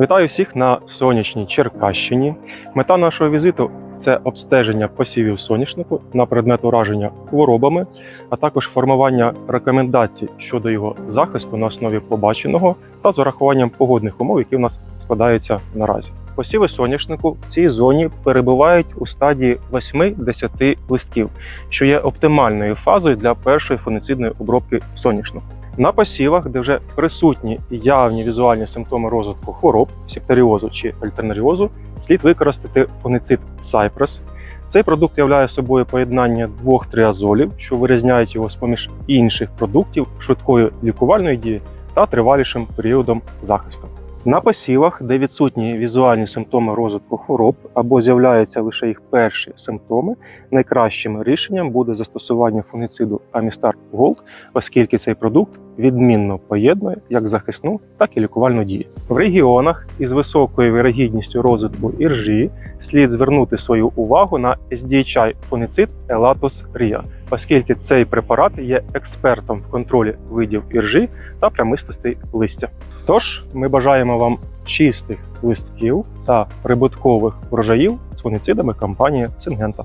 Вітаю всіх на сонячній Черкащині. Мета нашого візиту це обстеження посівів соняшнику на предмет ураження хворобами, а також формування рекомендацій щодо його захисту на основі побаченого та з урахуванням погодних умов, які в нас складаються наразі. Посіви соняшнику в цій зоні перебувають у стадії 8-10 листків, що є оптимальною фазою для першої фунгіцидної обробки соняшнику. На посівах, де вже присутні явні візуальні симптоми розвитку хвороб, септоріозу чи альтернаріозу, слід використати фунгіцид Cypress. Цей продукт являє собою поєднання двох триазолів, що вирізняють його з поміж інших продуктів швидкої лікувальної дії та тривалішим періодом захисту. На посівах, де відсутні візуальні симптоми розвитку хвороб або з'являються лише їх перші симптоми, найкращим рішенням буде застосування фунгіциду Amistar Gold, оскільки цей продукт відмінно поєднує як захисну, так і лікувальну дію. В регіонах із високою вірогідністю розвитку іржі слід звернути свою увагу на SDHI фунгіцид Elatos Tria, оскільки цей препарат є експертом в контролі видів іржі та прямистостей листя. Тож ми бажаємо вам чистих листків та прибуткових врожаїв з фунгіцидами компанії Сингента.